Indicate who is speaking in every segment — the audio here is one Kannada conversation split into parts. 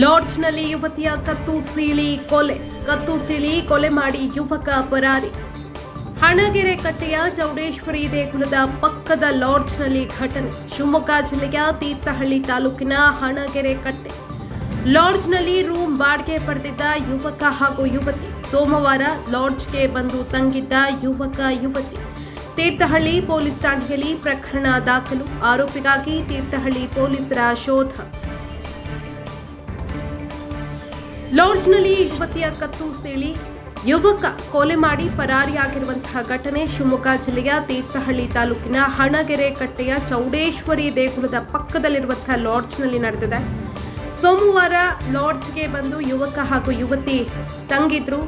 Speaker 1: ಲಾಡ್ಜ್ನಲ್ಲಿ ಯುವತಿಯ ಕತ್ತು ಸೀಳಿ ಕೊಲೆ ಕತ್ತು ಸೀಳಿ ಕೊಲೆ ಮಾಡಿ ಯುವಕ ಪರಾರಿ. ಹಣಗೆರೆ ಕಟ್ಟೆಯ ಚೌಡೇಶ್ವರಿ ದೇಗುಲದ ಪಕ್ಕದ ಲಾಡ್ಜ್ನಲ್ಲಿ ಘಟನೆ. ಶಿವಮೊಗ್ಗ ಜಿಲ್ಲೆಯ ತೀರ್ಥಹಳ್ಳಿ ತಾಲೂಕಿನ ಹಣಗೆರೆ ಕಟ್ಟೆ. ಲಾಡ್ಜ್ನಲ್ಲಿ ರೂಮ್ ಬಾಡಿಗೆ ಪಡೆದಿದ್ದ ಯುವಕ ಹಾಗೂ ಯುವತಿ. ಸೋಮವಾರ ಲಾಡ್ಜ್ಗೆ ಬಂದು ತಂಗಿದ್ದ ಯುವಕ, ಯುವತಿ. ತೀರ್ಥಹಳ್ಳಿ ಪೊಲೀಸ್ ಠಾಣೆಯಲ್ಲಿ ಪ್ರಕರಣ ದಾಖಲು. ಆರೋಪಿಗಾಗಿ ತೀರ್ಥಹಳ್ಳಿ ಪೊಲೀಸರ ಶೋಧ. ಲಾಡ್ಜ್ನಲ್ಲಿ ಯುವತಿಯ ಕತ್ತು ಸೇಳಿ. ಯುವಕ ಕೊಲೆ ಮಾಡಿ ಪರಾರಿಯಾಗಿರುವಂತಹ ಘಟನೆ ಶಿವಮೊಗ್ಗ ಜಿಲ್ಲೆಯ ತೀರ್ಥಹಳ್ಳಿ ತಾಲೂಕಿನ ಹಣಗೆರೆ ಕಟ್ಟೆಯ ಚೌಡೇಶ್ವರಿ ದೇಗುಲದ ಪಕ್ಕದಲ್ಲಿರುವಂತಹ ಲಾಡ್ಜ್ನಲ್ಲಿ ನಡೆದಿದೆ. ಸೋಮವಾರ ಲಾಡ್ಜ್ಗೆ ಬಂದು ಯುವಕ ಹಾಗೂ ಯುವತಿ ತಂಗಿದ್ರು.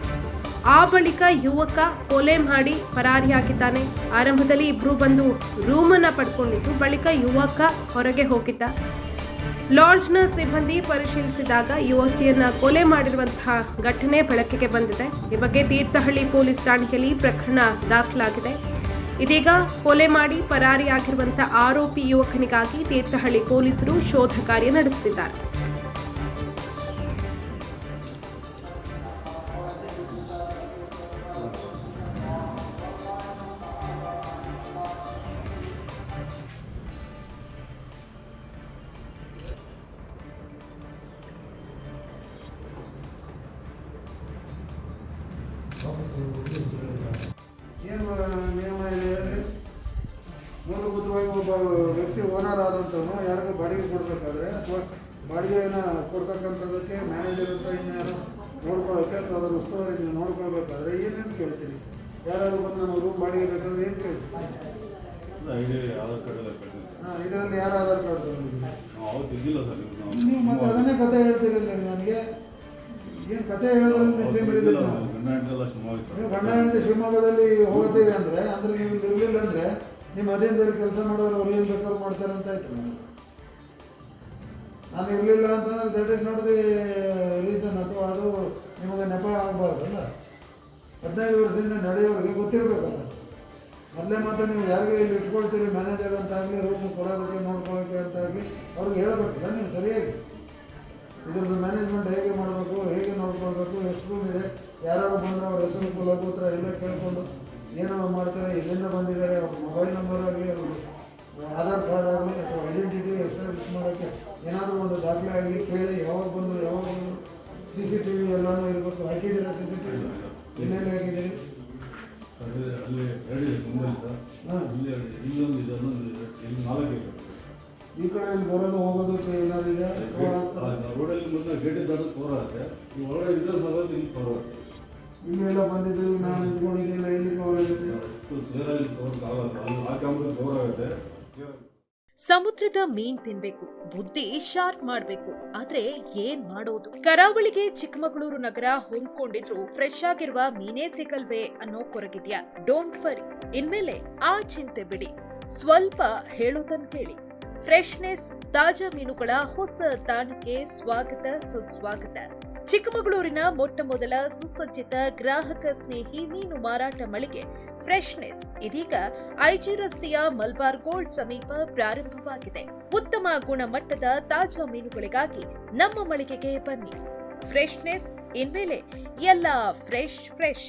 Speaker 1: ಆ ಬಳಿಕ ಯುವಕ ಕೊಲೆ ಮಾಡಿ ಪರಾರಿಯಾಗಿದ್ದಾನೆ. ಆರಂಭದಲ್ಲಿ ಇಬ್ಬರು ಬಂದು ರೂಮನ್ನ ಪಡ್ಕೊಂಡಿದ್ದು, ಬಳಿಕ ಯುವಕ ಹೊರಗೆ ಹೋಗಿದ್ದ. ಲಾಡ್ಜ್ನ ಸಿಬ್ಬಂದಿ ಪರಿಶೀಲಿಸಿದಾಗ ಯುವತಿಯನ್ನ ಕೊಲೆ ಮಾಡಿರುವಂತಹ ಘಟನೆ ಬೆಳಕಿಗೆ ಬಂದಿದೆ. ಈ ಬಗ್ಗೆ ತೀರ್ಥಹಳ್ಳಿ ಪೊಲೀಸ್ ಠಾಣೆಯಲ್ಲಿ ಪ್ರಕರಣ ದಾಖಲಾಗಿದೆ. ಇದೀಗ ಕೊಲೆ ಮಾಡಿ ಪರಾರಿಯಾಗಿರುವಂತಹ ಆರೋಪಿ ಯುವಕನಿಗಾಗಿ ತೀರ್ಥಹಳ್ಳಿ ಪೊಲೀಸರು ಶೋಧ ಕಾರ್ಯ ನಡೆಸುತ್ತಿದ್ದಾರೆ.
Speaker 2: ಏನು ನಿಯಮ ಇದೆ ಹೇಳಿ ಮೂಲಭೂತವಾಗಿ ಒಬ್ಬ ವ್ಯಕ್ತಿ ಓನರ್ ಆದಂಥವನು ಯಾರಿಗೂ ಬಾಡಿಗೆ ಕೊಡಬೇಕಾದ್ರೆ ಅಥವಾ ಬಾಡಿಗೆನ ಕೊಡ್ತಕ್ಕಂಥದ್ದಕ್ಕೆ ಮ್ಯಾನೇಜರ್ ಅಂತ ಇನ್ಯಾರು ನೋಡ್ಕೊಳ್ಳೋಕೆ ಅಥವಾ ಅದರ ಉಸ್ತುವಾರಿ ನೀವು ನೋಡ್ಕೊಳ್ಬೇಕಾದ್ರೆ ಏನೇನು ಕೇಳ್ತೀನಿ ಯಾರಾದ್ರು ಬಂದು ನಾವು ರೂಮ್ ಬಾಡಿಗೆ ಬೇಕಾದ್ರೆ ಏನು
Speaker 3: ಕೇಳ್ತೀನಿ
Speaker 2: ಹಾಂ ಇದರಲ್ಲಿ ಯಾರು ಆಧಾರ್ ಕಾರ್ಡ್
Speaker 3: ಸರ್ ನೀವು
Speaker 2: ಮತ್ತೆ ಅದನ್ನೇ ಕತೆ ಹೇಳ್ತೀರಲ್ಲ ನನಗೆ? ಏನು ಕತೆ ಹೇಳೋದ್ರಲ್ಲಿ
Speaker 3: ಮೆಸೇಜ್
Speaker 2: ಸೇಮ್
Speaker 3: ನಾವು
Speaker 2: ನೀವು ಶಿವಮೊಗ್ಗದಲ್ಲಿ ಹೋಗ್ತೀವಿ ಅಂದರೆ, ಅಂದ್ರೆ ನೀವು ಇರಲಿಲ್ಲ ಅಂದರೆ, ನಿಮ್ಮ ಅದೇಂದಲ್ಲಿ ಕೆಲಸ ಮಾಡೋರು ಅವ್ರು ಏನು ಬೇಕಾದ್ರೂ ಮಾಡ್ತಾರೆ ಅಂತ ಆಯ್ತು ನಾನು ಇರಲಿಲ್ಲ ಅಂತಂದ್ರೆ that is not the reason ಅಥವಾ ಅದು ನಿಮಗೆ ನೆಪ ಆಗಬಾರ್ದಲ್ಲ ಹದಿನೈದು ವರ್ಷದಿಂದ ನಡೆಯೋರಿಗೆ ಗೊತ್ತಿರಬೇಕಲ್ಲ. ಮೊದಲೇ ಮಾತ್ರ ನೀವು ಯಾರಿಗೆ ಇಲ್ಲಿ ಇಟ್ಕೊಳ್ತೀರಿ ಮ್ಯಾನೇಜರ್ ಅಂತ ಆಗಲಿ ರೂಮ್ ಕೊಡೋದಕ್ಕೆ ಅಂತ ಆಗಲಿ, ಅವ್ರಿಗೆ ಹೇಳಬೇಕಲ್ಲ ನೀವು ಸರಿಯಾಗಿ ಅವ್ರ ಮೊಬೈಲ್ ನಂಬರ್ ಆಗಲಿ ಆಧಾರ್ ಕಾರ್ಡ್ ಆಗಲಿ, ಅಥವಾ ಐಡೆಂಟಿಟಿ ಎಸ್ಟಾಬ್ಲಿಷ್ ಮಾಡೋಕ್ಕೆ ಏನಾದರೂ ಒಂದು ದಾಖಲೆ ಆಗಲಿ ಕೇಳಿ, ಯಾವಾಗ ಬಂದು ಯಾವಾಗ ಬಂದು ಸಿ ಸಿ ಟಿ ವಿ ಎಲ್ಲನೂ ಇರಬೇಕು. ಹಾಕಿದ್ದೀರಾ ಸಿ ಸಿ ಟಿ ವಿ ಎಲ್ಲೆಲ್ಲಿ ಹಾಕಿದ್ದೀರಿ?
Speaker 3: ಅಲ್ಲಿ ಎರಡು ಇದೆ
Speaker 2: ಹಾಂ.
Speaker 3: ಇಲ್ಲಿ. ಇಲ್ಲೊಂದು ಇದೆ ಇನ್ನೊಂದು ಇದೆ ಇಲ್ಲಿ ನಾಲ್ಕು ಇದೆ
Speaker 2: ಈ ಕಡೆ ಇಲ್ಲಿ ಬರೋದು, ಹೋಗೋದಕ್ಕೆ ಏನಾದ್ರು ಇದೆ
Speaker 3: ರೋಡಲ್ಲಿ ಮುಂದೆ ಗೇಟ್ ದಾಟೋದು ಕವರ್ ಆಗುತ್ತೆ ಈ ಒಳಗಡೆ ಇರೋ ಬರೋದು ಇಲ್ಲಿ ಕವರ್
Speaker 2: ಇಲ್ಲೆಲ್ಲ ಬಂದಿದ್ದು ನಾನು ನಿಂತ್ಕೊಂಡಿದ್ದಿಲ್ಲ ಇಲ್ಲಿ
Speaker 4: ಸಮುದ್ರದ ಮೀನ್ ತಿನ್ಬೇಕು, ಬುದ್ಧಿ ಶಾರ್ಪ್ ಮಾಡ್ಬೇಕು, ಆದ್ರೆ ಏನ್ ಮಾಡೋದು? ಕರಾವಳಿಗೆ ಚಿಕ್ಕಮಗಳೂರು ನಗರ ಹೊಂದ್ಕೊಂಡಿದ್ರು ಫ್ರೆಶ್ ಆಗಿರುವ ಮೀನೇ ಸಿಗಲ್ವೇ ಅನ್ನೋ ಕೊರಗಿದ್ಯಾ? ಡೋಂಟ್ ವರಿ ಇನ್ಮೇಲೆ ಆ ಚಿಂತೆ ಬಿಡಿ. ಸ್ವಲ್ಪ ಹೇಳೋದನ್ ಕೇಳಿ. ಫ್ರೆಶ್ನೆಸ್ ತಾಜಾ ಮೀನುಗಳ ಹೊಸ ತಾಣಕ್ಕೆ ಸ್ವಾಗತ, ಸುಸ್ವಾಗತ. ಚಿಕ್ಕಮಗಳೂರಿನ ಮೊಟ್ಟ ಮೊದಲ ಸುಸಜ್ಜಿತ ಗ್ರಾಹಕ ಸ್ನೇಹಿ ಮೀನು ಮಾರಾಟ ಮಳಿಗೆ ಫ್ರೆಶ್ನೆಸ್ ಇದೀಗ ಐಜಿ ರಸ್ತೆಯ ಮಲ್ಬಾರ್ ಗೋಲ್ಡ್ ಸಮೀಪ ಪ್ರಾರಂಭವಾಗಿದೆ. ಉತ್ತಮ ಗುಣಮಟ್ಟದ ತಾಜಾ ಮೀನುಗಳಿಗಾಗಿ ನಮ್ಮ ಮಳಿಗೆಗೆ ಬನ್ನಿ. ಫ್ರೆಶ್ನೆಸ್, ಇನ್ಮೇಲೆ ಎಲ್ಲ ಫ್ರೆಶ್ ಫ್ರೆಶ್.